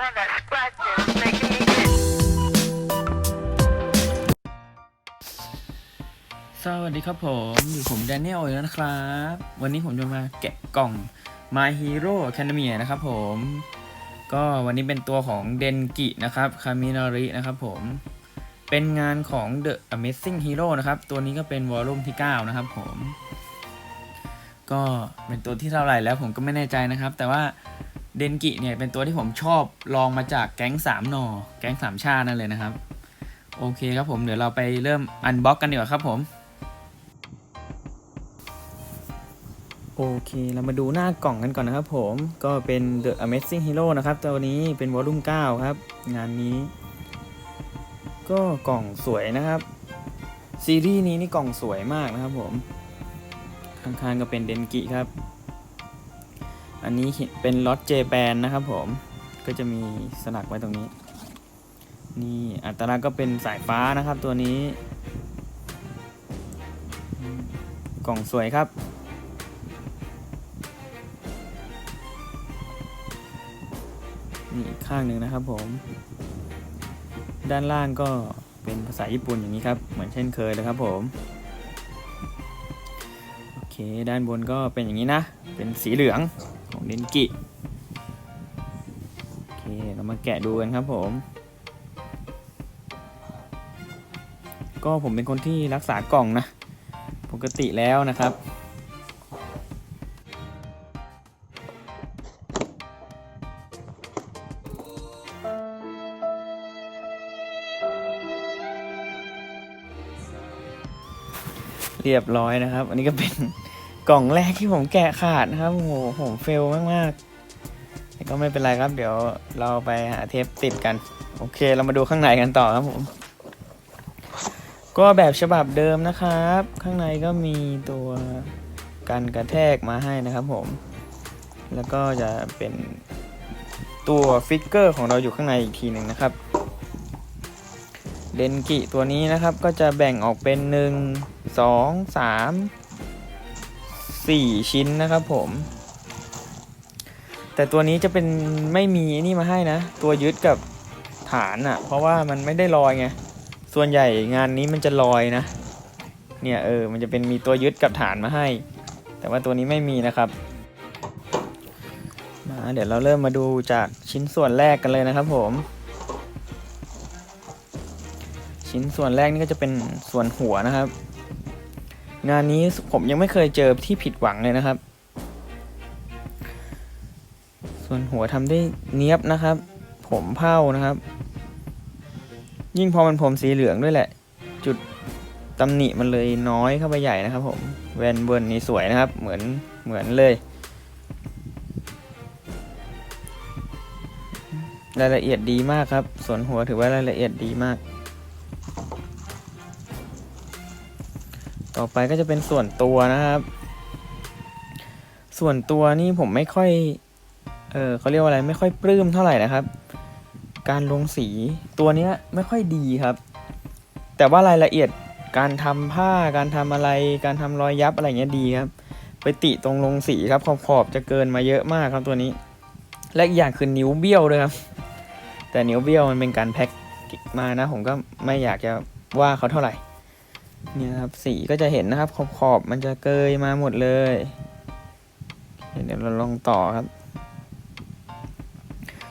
All that scratching is making me itch. สวัสดีครับผมอยู่ผมแดเนียลอีกแล้วนะครับ วันนี้ผมจะมาแกะกล่อง My Hero Academia นะครับผม ก็วันนี้เป็นตัวของเดนกินะครับคามินารินะครับผมเป็นงานของ The Amazing Hero นะครับ ตัวนี้ก็เป็นวอลลุ่มที่ 9 นะครับผม ก็เป็นตัวที่เท่าไหร่แล้วผมก็ไม่แน่ใจนะครับ แต่ว่า เดนกิเนี่ยเป็นตัวที่ผมชอบลองมาจากแก๊ง3หนอ แก๊ง3ชาตินั่นเลยนะครับ โอเคครับผมเดี๋ยวเราไปเริ่มอันบ็อกกันดีกว่าครับผม โอเค เรามาดูหน้ากล่องกันก่อนนะครับผม ก็เป็น The Amazing Hero นะครับ ตัวนี้เป็นวอลลุ่ม 9 ครับ งานนี้ ก็กล่องสวยนะครับ ซีรีส์นี้นี่กล่องสวยมากนะครับผม ข้างๆก็เป็นเดนกิครับ อันนี้เป็นล็อตเจแปนนะครับผม ก็จะมีสลักไว้ตรงนี้ นี่อัตลักษณ์ก็เป็นสายฟ้านะครับตัวนี้ กล่องสวยครับ นี่อีกข้างหนึ่งนะครับผม ด้านล่างก็เป็นภาษาญี่ปุ่นอย่างนี้ครับ เหมือนเช่นเคยเลยครับผมโอเคด้านบนก็เป็นอย่างนี้นะ เป็นสีเหลือง ของเดนกิ โอเค เรามาแกะดูกันครับผม ก็ผมเป็นคนที่รักษากล่องนะ ปกติแล้วนะครับเรียบร้อยนะครับ อันนี้ก็เป็น กล่องแรกที่ผมแกะขาดนะครับโอ้โหผมเฟลมากๆแต่ก็ไม่เป็นไรครับ เดี๋ยวเราไปหาเทปติดกัน โอเค เรามาดูข้างในกันต่อครับผม ก็แบบฉบับเดิมนะครับ ข้างในก็มีตัวกันกระแทกมาให้นะครับผม แล้วก็จะเป็นตัวฟิกเกอร์ของเราอยู่ข้างในอีกทีหนึ่งนะครับเดนกิตัวนี้นะครับก็จะแบ่งออกเป็น 1 2 3 4 ชิ้นนะครับผม แต่ตัวนี้จะเป็นไม่มีนี่มาให้นะ ตัวยึดกับฐานอะ่ะ เพราะว่ามันไม่ได้ลอยไง ส่วนใหญ่งานนี้มันจะลอยนะ เนี่ยเออ มันจะเป็นมีตัวยึดกับฐานมาให้ แต่ว่าตัวนี้ไม่มีนะครับมาเดี๋ยวเราเริ่มมาดูจากชิ้นส่วนแรกกันเลยนะครับผม ชิ้นส่วนแรกนี่ก็จะเป็นส่วนหัวนะครับ งานนี้ผมยังไม่เคยเจอที่ผิดหวังเลยนะครับ ส่วนหัวทำได้เนียบนะครับ ผมเผ้านะครับ ยิ่งพอมันผมสีเหลืองด้วยแหละ จุดตำหนิมันเลยน้อยเข้าไปใหญ่นะครับ ผมแวนเบิร์นนี่สวยนะครับ เหมือนเหมือนเลยรายละเอียดดีมากครับ ส่วนหัวถือว่ารายละเอียดดีมาก ต่อไปก็จะเป็นส่วนตัวนะครับ ส่วนตัวนี่ผมไม่ค่อย เออเขาเรียกว่าอะไรไม่ค่อยปลื้มเท่าไหร่นะครับ การลงสีตัวเนี้ยไม่ค่อยดีครับ แต่ว่ารายละเอียดการทำผ้าการทำอะไร การทำรอยยับอะไรเงี้ยดีครับ ไปติตรงลงสีครับขอบขอบจะเกินมาเยอะมากครับตัวนี้ และอีกอย่างคือนิ้วเบี้ยวด้วยครับ แต่นิ้วเบี้ยวมันเป็นการแพ็คมานะ ผมก็ไม่อยากจะว่าเขาเท่าไหร่ เนี่ยครับสีก็จะเห็นนะครับ ขอบขอบมันจะเกยมาหมดเลย เดี๋ยวเราลองต่อครับ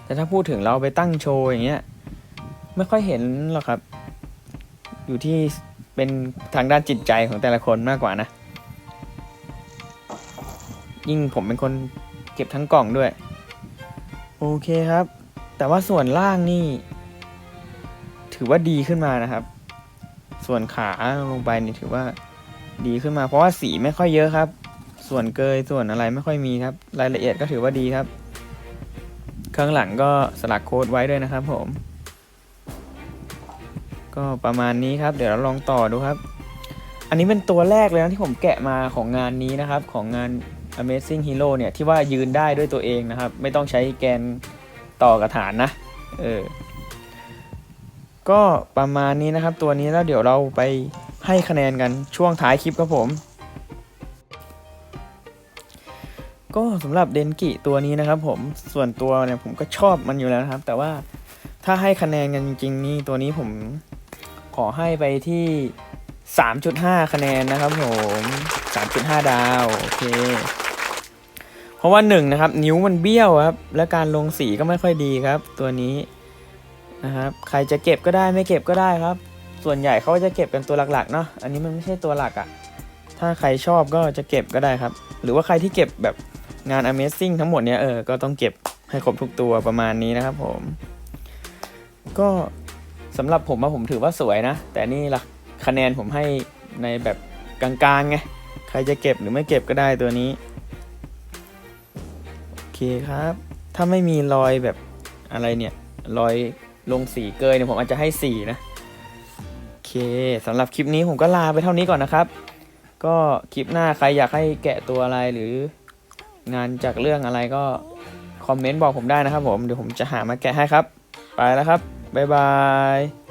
แต่ถ้าพูดถึงเราไปตั้งโชว์อย่างเงี้ยไม่ค่อยเห็นหรอกครับ อยู่ที่เป็นทางด้านจิตใจของแต่ละคนมากกว่านะ ยิ่งผมเป็นคนเก็บทั้งกล่องด้วย โอเคครับ แต่ว่าส่วนล่างนี่ ถือว่าดีขึ้นมานะครับ ส่วนขาลงไปนี่ถือว่าดีขึ้นมาเพราะว่าสีไม่ค่อยเยอะครับ ส่วนเกยส่วนอะไรไม่ค่อยมีครับ รายละเอียดก็ถือว่าดีครับ ข้างหลังก็สลักโค้ดไว้ด้วยนะครับผม ก็ประมาณนี้ครับ เดี๋ยวเราลองต่อดูครับ อันนี้เป็นตัวแรกเลยนะที่ผมแกะมาของงานนี้นะครับ ของงาน Amazing Hero เนี่ยที่ว่ายืนได้ด้วยตัวเองนะครับ ไม่ต้องใช้แกนต่อกระฐานนะ เออ ก็ประมาณนี้นะครับ ตัวนี้แล้วเดี๋ยวเราไปให้คะแนนกันช่วงท้ายคลิปครับผม ก็สำหรับเดนกิตัวนี้นะครับ ผมส่วนตัวเนี่ยผมก็ชอบมันอยู่แล้วนะครับ แต่ว่าถ้าให้คะแนนกันจริงๆนี่ตัวนี้ผมขอให้ไปที่ 3.5 คะแนนนะครับผม 3.5 ดาวโอเคเพราะว่าหนึ่งนะครับนิ้วมันเบี้ยวครับ และการลงสีก็ไม่ค่อยดีครับ ตัวนี้ นะครับใครจะเก็บก็ได้ไม่เก็บก็ได้ครับ ส่วนใหญ่เขาจะเก็บเป็นตัวหลักๆเนาะอันนี้มันไม่ใช่ตัวหลักอะ่ะถ้าใครชอบก็จะเก็บก็ได้ครับ หรือว่าใครที่เก็บแบบงาน Amazing ทั้งหมดเนี้ยเออก็ต้องเก็บให้ครบทุกตัวประมาณนี้นะครับผม ก็สำหรับผมว่าผมถือว่าสวยนะ แต่นี่ละคะแนนผมให้ในแบบกลางๆไงใครจะเก็บหรือไม่เก็บก็ได้ตัวนี้โอเคครับ ถ้าไม่มีรอยแบบอะไรเนี่ยรอย ลงสีเกยเนี่ยผมอาจจะให้สีนะโอเคสำหรับคลิปนี้ผมก็ลาไปเท่านี้ก่อนนะครับ ก็คลิปหน้าใครอยากให้แกะตัวอะไรหรืองานจากเรื่องอะไรก็คอมเมนต์บอกผมได้นะครับผมเดี๋ยวผมจะหามาแกะให้ครับ ไปแล้วครับบ๊ายบาย